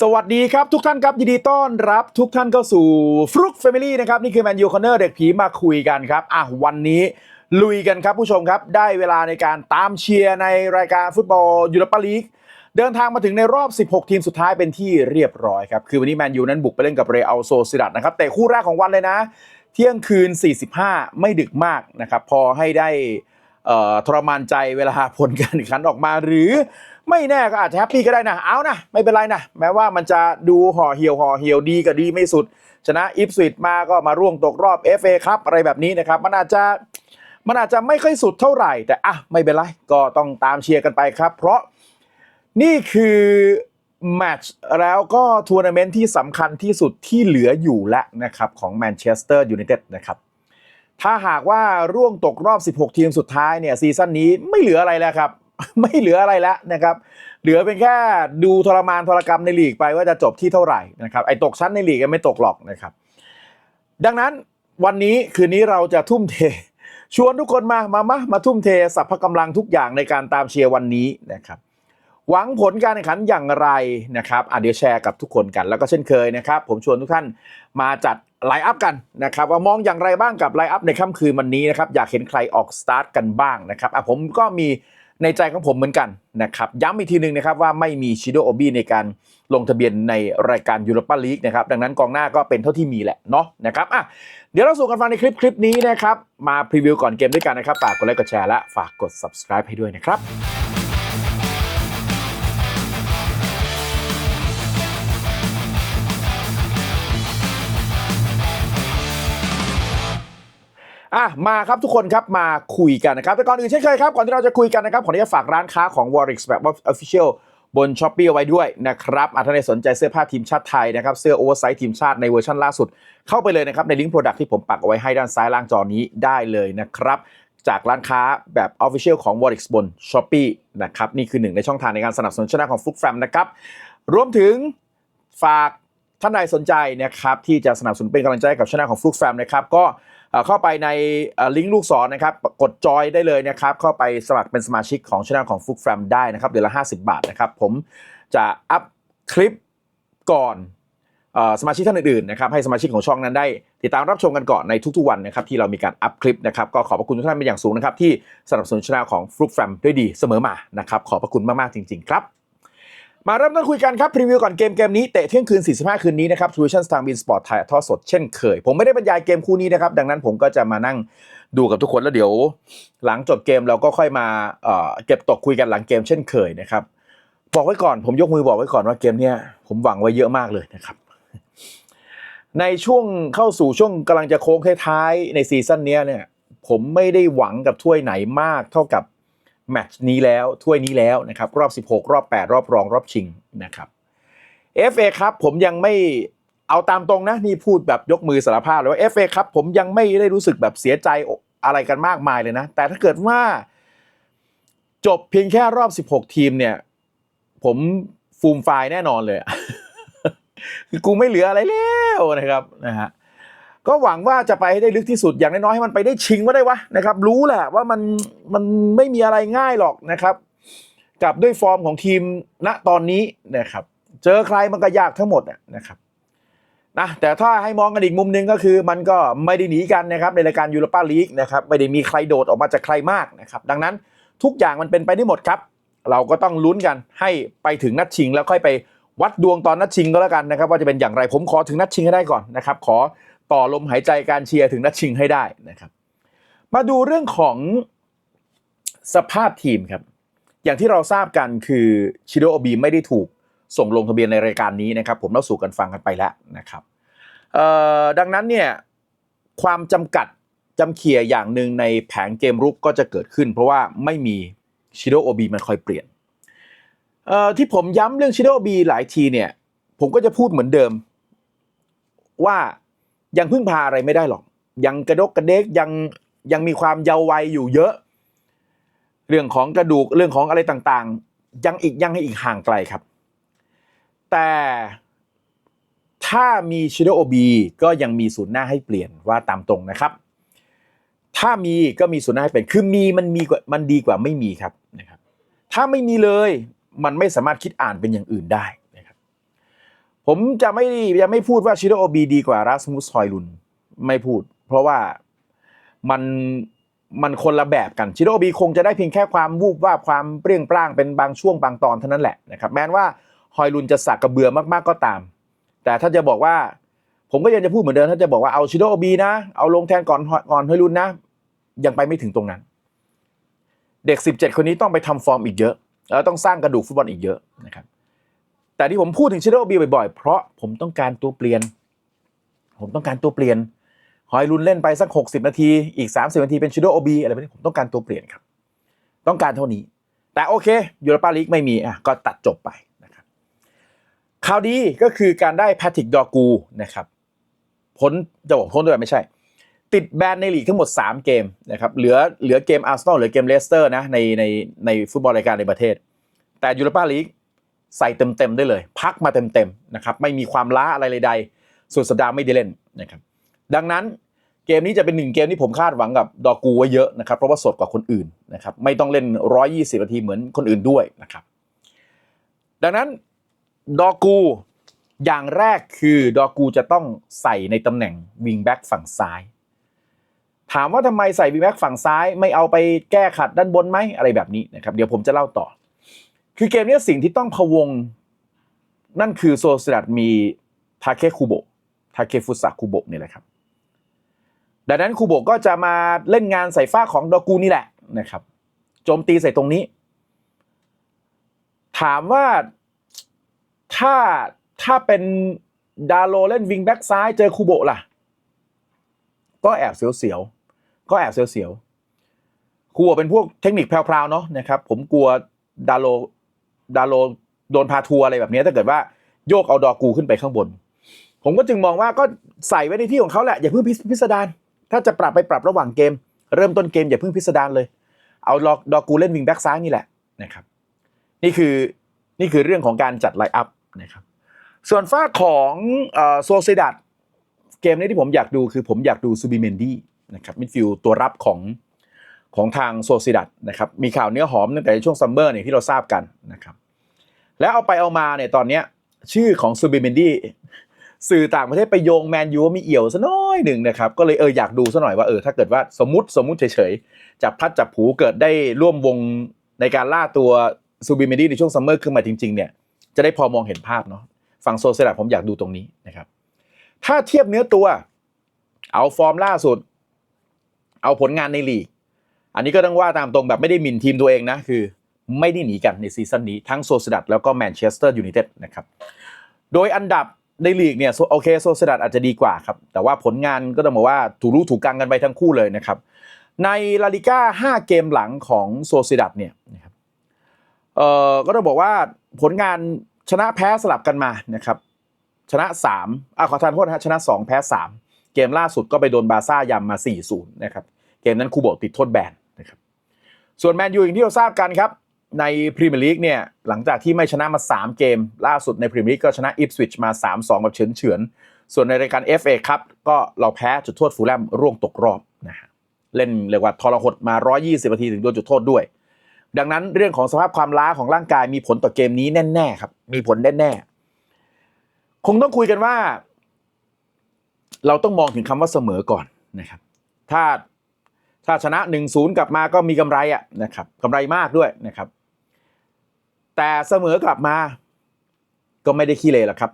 สวัสดีครับทุกท่านครับยินดีต้อนรับทุกท่านเข้าสู่ฟลุกแฟมิลี่นะครับนี่คือแมนยูคอนเนอร์เด็กผีมาคุยกันครับอะวันนี้ลุยกันครับผู้ชมครับ ได้เวลาในการตามเชียร์ในรายการฟุตบอลยูโรปาลีกเดินทางมาถึงในรอบ 16 ทีมสุดท้ายเป็นที่เรียบร้อยครับ คือวันนี้แมนยูนั้นบุกไปเล่นกับเรอัลโซซิดัดนะครับ แต่คู่แรกของวันเลยนะ เที่ยงคืน 45 ไม่ดึกมากนะครับ พอให้ได้ ทรมานใจเวลาผลการแข่งขันออกมาหรือไม่แน่ก็อาจจะแฮปปี้ก็ได้นะ เอานะ ไม่เป็นไรนะ แม้ว่ามันจะดูห่อเหี่ยวห่อเหี่ยวดีกับดีไม่สุด ชนะอิฟสวิตมาก็มาร่วงตกรอบ FA ครับอะไรแบบนี้นะครับ มันอาจจะมันอาจจะไม่ค่อยสุดเท่าไหร่ แต่อะไม่เป็นไร ก็ต้องตามเชียร์กันไปครับ เพราะนี่คือแมตช์แล้วก็ทัวร์นาเมนต์ที่สำคัญที่สุดที่เหลืออยู่แล้วนะครับของแมนเชสเตอร์ยูไนเต็ดนะครับ ถ้าหากว่าร่วงตกรอบ 16 ทีมสุดท้ายเนี่ยซีซั่นนี้ไม่เหลืออะไรแล้วครับ ไม่เหลืออะไรแล้วนะครับเหลือเป็นแค่ดูทรมานทรกรรมในลีกไปว่าจะจบที่เท่าไหร่นะครับไอ้ตกชั้นในลีกก็ไม่ตกหรอกนะครับ ดังนั้นวันนี้คืนนี้เราจะทุ่มเท ชวนทุกคนมามามามาทุ่มเทสรรพกำลังทุกอย่างในการตามเชียร์วันนี้นะครับ หวังผลการแข่งขันอย่างไรนะครับอะเดี๋ยวแชร์กับทุกคนกัน แล้วก็เช่นเคยนะครับ ผมชวนทุกท่านมาจัดไลน์อัพกันนะครับว่ามองอย่างไรบ้างกับไลน์อัพในค่ำคืนวันนี้นะครับอยากเห็นใครออกสตาร์ทกันบ้างนะครับอะผมก็มีในใจของผมเหมือนกันนะครับย้ำอีกทีหนึ่งนะครับว่าไม่มีชิโดโอบีในการลงทะเบียนในรายการยูโรปาลีกนะครับดังนั้นกองหน้าก็เป็นเท่าที่มีแหละเนาะนะครับอะเดี๋ยวเราสู่กันฟังในคลิปคลิปนี้นะครับมาพรีวิวก่อนเกมด้วยกันนะครับฝากกดไลค์กดแชร์และฝากกด subscribe ให้ด้วยนะครับ อะมาครับทุกคนครับมาคุยกันนะครับแต่ก่อนอื่นเช่นเคยครับก่อนที่เราจะคุยกันนะครับขออนุญาตฝากร้านค้าของ Warix แบบ Official บน s h อ p e e เอาไว้ด้วยนะครับอะถ้าใครสนใจเสื้อผ้าทีมชาติไทยนะครับเสื้อโอเวอร์ไซส์ทีมชาติในเวอร์ชันล่าสุด เข้าไปเลยนะครับในลิงก์โปรดักที่ผมปักเอาไว้ให้ด้านซ้ายล่างจอนี้ได้เลยนะครับจากร้านค้าแบบ Official ของ Warix บน s h อ p e e นะครับนี่คือหนึ่งในช่องทางในการสนับสนุนช anel ของฟุกแฟมนะครับรวมถึงฝากท่านใดสนใจนะครับที่จะสนับสนุนเป็นกำลังใจให้กับช่องของฟลุกแฟมนะครับก็ เข้าไปในลิงก์ลูกศรนะครับ กดจอยได้เลยนะครับ เข้าไปสมัครเป็นสมาชิกของช่องของฟลุกแฟมได้นะครับเดือนละ 50 บาทนะครับ ผมจะอัพคลิปก่อนสมาชิกท่านอื่นๆนะครับให้สมาชิกของช่องนั้นได้ติดตามรับชมกันก่อนในทุกๆวันนะครับที่เรามีการอัพคลิปนะครับก็ขอบพระคุณทุกท่านเป็นอย่างสูงนะครับที่สนับสนุนช่องของฟลุกแฟมด้วยดีเสมอมานะครับขอบพระคุณมากๆจริงๆครับ มาเริ่มต้นคุยกันครับพรีวิวก่อนเกมเกมนี้เตะเที่ยงคืน 45 คืนนี้นะครับทูวิชั่นสตาร์บินสปอร์ตถ่ายทอดสดเช่นเคย ผมไม่ได้บรรยายเกมคู่นี้นะครับ ดังนั้นผมก็จะมานั่งดูกับทุกคนแล้วเดี๋ยว หลังจบเกมเราก็ค่อยมาเเก็บตกคุยกันหลังเกมเช่นเคยนะครับบอกไว้ก่อนผมยกมือบอกไว้ก่อนว่าเกมเนี้ยผมหวังไว้เยอะมากเลยนะครับ ในช่วงเข้าสู่ช่วงกำลังจะโค้งท้ายๆในซีซั่นนี้เนี่ย ผมไม่ได้หวังกับถ้วยไหนมากเท่ากับ แมตช์นี้แล้วถ้วยนี้แล้วนะครับ รอบ 16 รอบ 8 รอบรองรอบชิงนะครับ FA ครับผมยังไม่เอาตามตรงนะ นี่พูดแบบยกมือสารภาพเลยว่า FA ครับผมยังไม่ได้รู้สึกแบบเสียใจอะไรกันมากมายเลยนะ แต่ถ้าเกิดว่า จบเพียงแค่รอบ 16 ทีมเนี่ย ผมฟูมไฟล์แน่นอนเลย คือกูไม่เหลืออะไรแล้วนะครับนะฮะ ก็หวังว่าจะไปให้ได้ลึกที่สุดอย่างน้อยๆให้มันไปได้ชิงก็ได้วะนะครับรู้แหละว่ามันมันไม่มีอะไรง่ายหรอกนะครับกับด้วยฟอร์มของทีมณตอนนี้นะครับ เจอใครมันก็ยากทั้งหมดนะครับนะแต่ถ้าให้มองกันอีกมุมหนึงก็คือมันก็ไม่ได้หนีกันนะครับในรายการยูโรปาลีกนะครับไม่ได้มีใครโดดออกมาจากใครมากนะครับดังนั้นทุกอย่างมันเป็นไปได้หมดครับ เราก็ต้องลุ้นกันให้ไปถึงนัดชิงแล้วค่อยไปวัดดวงตอนนัดชิงก็แล้วกันนะครับ ว่าจะเป็นอย่างไรผมขอถึงนัดชิงให้ได้ก่อนนะครับ ขอ ต่อลมหายใจการเชียร์ถึงนัดชิงให้ได้นะครับ มาดูเรื่องของสภาพทีมครับ อย่างที่เราทราบกันคือชิโดโอบีไม่ได้ถูกส่งลงทะเบียนในรายการนี้นะครับ ผมเล่าสู่กันฟังกันไปแล้วนะครับดังนั้นเนี่ยความจำกัดจำเขี่ยอย่างหนึ่งในแผงเกมรุกก็จะเกิดขึ้น เพราะว่าไม่มีชิโดโอบีมันคอยเปลี่ยนที่ผมย้ำเรื่องชิโดโอบีหลายทีเนี่ยผมก็จะพูดเหมือนเดิมว่า ยังพึ่งพาอะไรไม่ได้หรอก ยังกระดกกระเดกยังยังมีความเยาว์วัยอยู่เยอะ เรื่องของกระดูกเรื่องของอะไรต่างๆ ยังอีกยังให้อีกห่างไกลครับ แต่ถ้ามีชิโดโอบีก็ยังมีศูนย์หน้าให้เปลี่ยนว่าตามตรงนะครับ ถ้ามีก็มีศูนย์หน้าให้เปลี่ยนคือมีมันมีกว่ามันดีกว่าไม่มีครับนะครับ ถ้าไม่มีเลยมันไม่สามารถคิดอ่านเป็นอย่างอื่นได้ ผมจะไม่ยังไม่พูดว่าชิโรโอบีดีกว่ารัสมุสฮอยลุนไม่พูด เพราะว่ามันมันคนละแบบกันชิโรโอบีคงจะได้เพียงแค่ความวูบวาบความเปรี้ยงปร้างเป็นบางช่วงบางตอนเท่านั้นแหละนะครับแม้ว่าฮอยลุนจะสักกระเบือมากๆก็ตาม แต่ถ้าจะบอกว่าผมก็ยังจะพูดเหมือนเดิมถ้าจะบอกว่าเอาชิโรโอบีนะ เอาลงแทนก่อนก่อนฮอยลุนนะ ยังไปไม่ถึงตรงนั้น เด็ก 17 คนนี้ต้องไปทำฟอร์มอีกเยอะแล้วต้องสร้างกระดูกฟุตบอลอีกเยอะนะครับ แต่ที่ผมพูดถึงชิโร่บีบ่อยๆ เพราะผมต้องการตัวเปลี่ยน ผมต้องการตัวเปลี่ยนหอยรุนเล่นไปสัก 60 นาที อีก 30 นาทีเป็นชิโร่โอบีอะไรแบบนี้ผมต้องการตัวเปลี่ยนครับ ต้องการเท่านี้ แต่โอเคยูโรปาลีกไม่มีอะก็ตัดจบไปนะครับข่าวดีก็คือการได้แพทริกดอกูนะครับพ้นจะบอกพ้นด้วยไม่ใช่ ติดแบนในลีกทั้งหมด 3 เกมนะครับเหลือเหลือเกมอาร์เซนอลเหลือเกมเลสเตอร์นะในในในฟุตบอลรายการในประเทศ แต่ยูโรปาลีก ใส่เต็มๆได้เลย พักมาเต็มๆนะครับไม่มีความล้าอะไรใดๆสุดสัปดาห์ไม่ได้เล่นนะครับดังนั้นเกมนี้จะเป็นหนึ่งเกมที่ผมคาดหวังกับดอกูไว้เยอะนะครับเพราะว่าสดกว่าคนอื่นนะครับไม่ต้องเล่น 120 นาทีเหมือนคนอื่นด้วยนะครับดังนั้นดอกูอย่างแรกคือดอกูจะต้องใส่ในตำแหน่งวิงแบ็กฝั่งซ้าย ถามว่าทำไมใส่วิงแบ็กฝั่งซ้าย ไม่เอาไปแก้ขัดด้านบนไหมอะไรแบบนี้นะครับเดี๋ยวผมจะเล่าต่อ คือเกมนี้สิ่งที่ต้องพวง นั่นคือโซสดัดมีทาเคคุโบะทาเคฟุสะคุโบะนี่แหละครับ ดังนั้นคุโบะก็จะมาเล่นงานใส่ฝ้าของดอกูนี่แหละนะครับ โจมตีใส่ตรงนี้ ถามว่าถ้าถ้าเป็นดาโลเล่นวิงแบ็กซ้ายเจอคูโบะล่ะ ก็แอบเสียวๆ ก็แอบเสียวๆคูโบะเป็นพวกเทคนิคแพรวๆเนาะนะครับ ผมกลัวดาโล ดาโลโดนพาทัวร์อะไรแบบนี้ถ้าเกิดว่าโยกเอาดอกูขึ้นไปข้างบน ผมก็จึงมองว่าก็ใส่ไว้ในที่ของเขาแหละอย่าเพิ่งพิสดารถ้าจะปรับไปปรับระหว่างเกม เริ่มต้นเกมอย่าเพิ่งพิสดารเลย เอาดอดอกูเล่นวิงแบ็กซ้ายนี่แหละนะครับนี่คือนี่คือเรื่องของการจัดไลน์อัพนะครับส่วนฝ้าของโซเซดัดเกมนี้ที่ผมอยากดูคือผมอยากดูซูบิเมนดี้นะครับมิดฟิลด์ตัวรับของ ของทางโซเซดัดนะครับมีข่าวเนื้อหอมตั้งแต่ช่วงซัมเมอร์เนี่ยที่เราทราบกันนะครับแล้วเอาไปเอามาเนี่ยตอนเนี้ยชื่อของซูบิเมนดี้สื่อต่างประเทศไปโยงแมนยูว่ามีเอี่ยวซะน้อยหนึ่งนะครับก็เลยเอออยากดูซะหน่อยว่าเออถ้าเกิดว่าสมมติสมมติเฉยๆจับพัดจับผูเกิดได้ร่วมวงในการล่าตัวซูบิเมนดี้ในช่วงซัมเมอร์ขึ้นมาจริงๆเนี่ยจะได้พอมองเห็นภาพเนาะฝั่งโซเซดัดผมอยากดูตรงนี้นะครับถ้าเทียบเนื้อตัว เอาฟอร์มล่าสุด เอาผลงานในลีก อันนี้ก็ต้องว่าตามตรงแบบไม่ได้หมิ่นทีมตัวเองนะ คือไม่ได้หนีกันในซีซั่นนี้ทั้งโซเซดัดแล้วก็แมนเชสเตอร์ยูไนเต็ดนะครับโดยอันดับในลีกเนี่ยโอเคโซเซดัดอาจจะดีกว่าครับ แต่ว่าผลงานก็ต้องบอกว่าถูรู้ถูกกังกันไปทั้งคู่เลยนะครับในลาลิก้า5 เกมหลังของโซเซดัดเนี่ยนะครับเอ่อก็ต้องบอกว่าผลงานชนะแพ้สลับกันมานะครับ ชนะ3อะขอทานโทษนะชนะ 2 แพ้ 3 เกมล่าสุดก็ไปโดนบาซ่ายำมา 4-0 นะครับ เกมนั้นคูโบติดโทษแบน ส่วนแมนยูอย่างที่เราทราบกันครับ ในพรีเมียร์ลีกเนี่ยหลังจากที่ไม่ชนะมา 3 เกม ล่าสุดในพรีเมียร์ลีกก็ชนะอิฟสวิชมา 3-2 แบบเฉือนๆส่วนในรายการ FA ครับก็เราแพ้จุดโทษฟูลแลมร่วงตกรอบนะฮะเล่นเรียกว่าทรหดมา 120 นาทีถึงโดนจุดโทษด้วย ดังนั้นเรื่องของสภาพความล้าของร่างกายมีผลต่อเกมนี้แน่ๆครับ มีผลแน่ๆคงต้องคุยกันว่า เราต้องมองถึงคำว่าเสมอก่อนนะครับ ถ้า ถ้าชนะ 1-0 กลับมาก็มีกำไรอะนะครับกำไรมากด้วยนะครับ แต่เสมอกลับมาก็ไม่ได้ขี้เลยหรอกครับ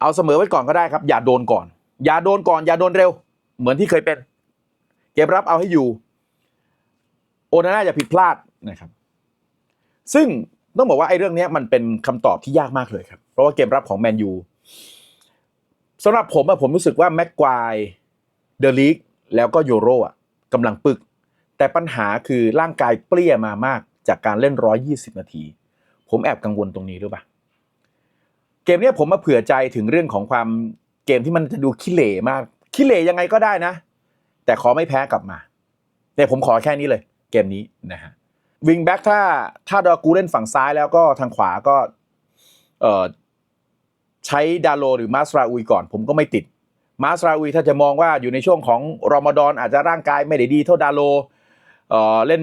เอาเสมอไว้ก่อนก็ได้ครับ อย่าโดนก่อน อย่าโดนก่อน อย่าโดนเร็ว เหมือนที่เคยเป็น เกมรับเอาให้อยู่ โอนาน่าอย่าผิดพลาดนะครับ ซึ่งต้องบอกว่าไอ้เรื่องนี้มันเป็นคำตอบที่ยากมากเลยครับ เพราะว่าเกมรับของแมนยูสำหรับผมอะผมรู้สึกว่าแม็กควายเดอะลีกแล้วก็โยโรอะ กำลังปึก แต่ปัญหาคือร่างกายเปรี้ยมามากจากการเล่น 120 นาที ผมแอบกังวลตรงนี้ด้วยปะเกมนี้ผมมาเผื่อใจถึงเรื่องของความเกมที่มันจะดูขี้เหร่มากขี้เหร่ยังไงก็ได้นะ แต่ขอไม่แพ้กลับมาเนี่ยผมขอแค่นี้เลย เกมนี้นะฮะวิงแบ็กถ้าถ้าดอกูเล่นฝั่งซ้ายแล้วก็ทางขวาก็เออใช้ดาโลหรือมาสราอุยก่อน ผมก็ไม่ติด มาสราอุยถ้าจะมองว่าอยู่ในช่วงของรอมฎอนอาจจะร่างกายไม่ได้ดีเท่าดาโลเออเล่น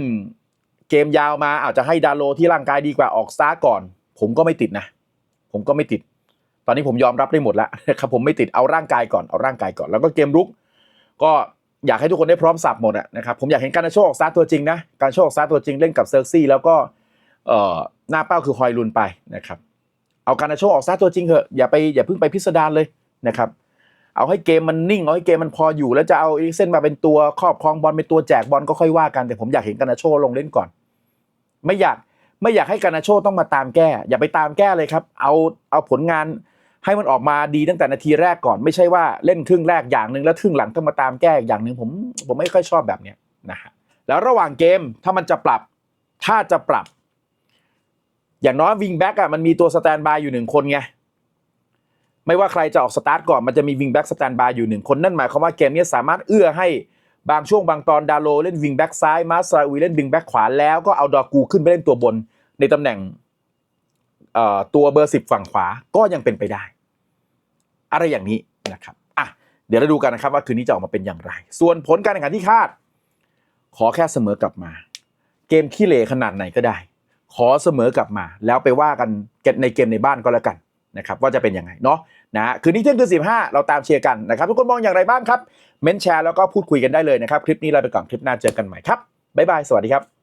เกมยาวมาอาจจะให้ดาโลที่ร่างกายดีกว่าออกสตาร์ก่อน ผมก็ไม่ติดนะ ผมก็ไม่ติด ตอนนี้ผมยอมรับได้หมดแล้วครับผมไม่ติดเอาร่างกายก่อนเอาร่างกายก่อน แล้วก็เกมรุก ก็อยากให้ทุกคนได้พร้อมสับหมดนะครับผมอยากเห็นการโชออกสตาร์ตัวจริงนะการโชออกสตาร์ตัวจริงเล่นกับเซอร์ซี่แล้วก็เอ่อหน้าเป้าคือฮอยลุนไปนะครับ เอาการนาโชออกสตาร์ตัวจริงเถอะอย่าไปอย่าเพิ่งไปพิสดารเลยนะครับ เอาให้เกมมันนิ่ง เอาให้เกมมันพออยู่ แล้วจะเอาอีเซนมาเป็นตัวครอบครองบอลเป็นตัวแจกบอลก็ค่อยว่ากันแต่ผมอยากเห็นกานาโชลงเล่นก่อน ไม่อยากไม่อยากให้กานาโชต้องมาตามแก้ อย่าไปตามแก้เลยครับเอาเอาผลงานให้มันออกมาดีตั้งแต่นาทีแรกก่อน ไม่ใช่ว่าเล่นครึ่งแรกอย่างหนึ่งแล้วครึ่งหลังต้องมาตามแก้อีกอย่างหนึ่งผมผมไม่ค่อยชอบแบบเนี้ยนะฮะแล้วระหว่างเกมถ้ามันจะปรับถ้าจะปรับ อย่างน้อยวิงแบ็กอะมันมีตัวสแตนบายอยู่หนึ่งคนไง ไม่ว่าใครจะออกสตาร์ทก่อนมันจะมีวิงแบ็กสแตนบายอยู่หนึ่งคนนั่นหมายความว่าเกมนี้สามารถเอื้อให้บางช่วงบางตอนดาโลเล่นวิงแบ็กซ้ายมาสราอุยเล่นวิงแบ็กขวาแล้วก็เอาดอกูขึ้นไปเล่นตัวบนในตำแหน่งตัวเบอร์สิบฝั่งขวาก็ยังเป็นไปได้ อะไรอย่างนี้นะครับอะเดี๋ยวเราดูกันนะครับว่าคืนนี้จะออกมาเป็นอย่างไร ส่วนผลการแข่งขันที่คาด ขอแค่เสมอกลับมา เกมขี้เหร่ขนาดไหนก็ได้ ขอเสมอกลับมา แล้วไปว่ากันในเกมในบ้านก็แล้วกัน นะครับว่าจะเป็นยังไงเนาะนะคืนนี้เที่ยงคืนสิบห้าเราตามเชียร์กันนะครับทุกคนมองอย่างไรบ้างครับ เม้นแชร์แล้วก็พูดคุยกันได้เลยนะครับ คลิปนี้ลาไปก่อนคลิปหน้าเจอกันใหม่ครับบ๊ายบายสวัสดีครับ